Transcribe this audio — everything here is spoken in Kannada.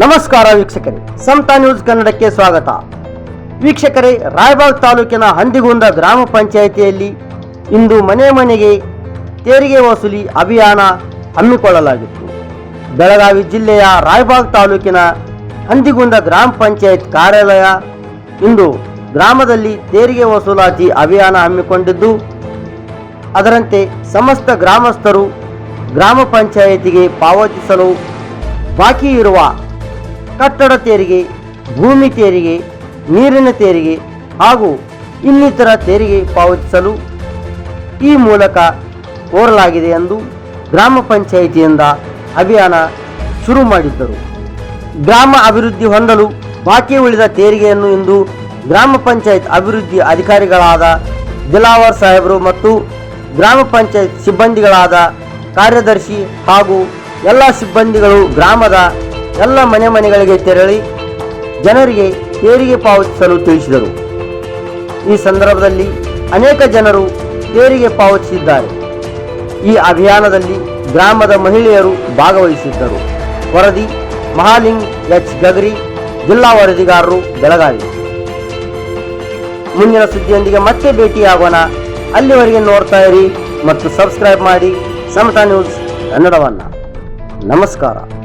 ನಮಸ್ಕಾರ ವೀಕ್ಷಕರೇ, ಸಮತಾ ನ್ಯೂಸ್ ಕನ್ನಡಕ್ಕೆ ಸ್ವಾಗತ. ವೀಕ್ಷಕರೇ ರಾಯಬಾಗ್ ತಾಲೂಕಿನ ಹಂದಿಗುಂದ ಗ್ರಾಮ ಪಂಚಾಯಿತಿಯಲ್ಲಿ ಇಂದು ಮನೆ ಮನೆಗೆ ತೆರಿಗೆ ವಸೂಲಿ ಅಭಿಯಾನ ಹಮ್ಮಿಕೊಳ್ಳಲಾಗಿತ್ತು. ಬೆಳಗಾವಿ ಜಿಲ್ಲೆಯ ರಾಯಬಾಗ್ ತಾಲೂಕಿನ ಹಂದಿಗುಂದ ಗ್ರಾಮ ಪಂಚಾಯತ್ ಕಾರ್ಯಾಲಯ ಇಂದು ಗ್ರಾಮದಲ್ಲಿ ತೆರಿಗೆ ವಸೂಲಾತಿ ಅಭಿಯಾನ ಹಮ್ಮಿಕೊಂಡಿದ್ದು, ಅದರಂತೆ ಸಮಸ್ತ ಗ್ರಾಮಸ್ಥರು ಗ್ರಾಮ ಪಂಚಾಯಿತಿಗೆ ಪಾವತಿಸಲು ಬಾಕಿ ಇರುವ ಕಟ್ಟಡ ತೆರಿಗೆ, ಭೂಮಿ ತೆರಿಗೆ, ನೀರಿನ ತೆರಿಗೆ ಹಾಗೂ ಇನ್ನಿತರ ತೆರಿಗೆ ಪಾವತಿಸಲು ಈ ಮೂಲಕ ಕೋರಲಾಗಿದೆ ಎಂದು ಗ್ರಾಮ ಪಂಚಾಯಿತಿಯಿಂದ ಅಭಿಯಾನ ಶುರು ಮಾಡಿದ್ದರು. ಗ್ರಾಮ ಅಭಿವೃದ್ಧಿ ಹೊಂದಲು ಬಾಕಿ ಉಳಿದ ತೆರಿಗೆಯನ್ನು ಇಂದು ಗ್ರಾಮ ಪಂಚಾಯತ್ ಅಭಿವೃದ್ಧಿ ಅಧಿಕಾರಿಗಳಾದ ದಿಲಾವರ್ ಸಾಹೇಬರು ಮತ್ತು ಗ್ರಾಮ ಪಂಚಾಯತ್ ಸಿಬ್ಬಂದಿಗಳಾದ ಕಾರ್ಯದರ್ಶಿ ಹಾಗೂ ಎಲ್ಲ ಸಿಬ್ಬಂದಿಗಳು ಗ್ರಾಮದ ಎಲ್ಲ ಮನೆ ಮನೆಗಳಿಗೆ ತೆರಳಿ ಜನರಿಗೆ ತೆರಿಗೆ ಪಾವತಿಸಲು ತಿಳಿಸಿದರು. ಈ ಸಂದರ್ಭದಲ್ಲಿ ಅನೇಕ ಜನರು ತೆರಿಗೆ ಪಾವತಿಸಿದ್ದಾರೆ. ಈ ಅಭಿಯಾನದಲ್ಲಿ ಗ್ರಾಮದ ಮಹಿಳೆಯರು ಭಾಗವಹಿಸಿದ್ದರು. ವರದಿ ಮಹಾಲಿಂಗ್ ಎಚ್. ಗಗರಿ, ಜಿಲ್ಲಾ ವರದಿಗಾರರು ಬೆಳಗಾವಿ. ಮುಂದಿನ ಸುದ್ದಿಯೊಂದಿಗೆ ಮತ್ತೆ ಭೇಟಿಯಾಗೋಣ. ಅಲ್ಲಿವರೆಗೆ ನೋಡ್ತಾ ಇರಿ ಮತ್ತು ಸಬ್ಸ್ಕ್ರೈಬ್ ಮಾಡಿ ಸಮತಾ ನ್ಯೂಸ್ ಕನ್ನಡವನ್ನು. ನಮಸ್ಕಾರ.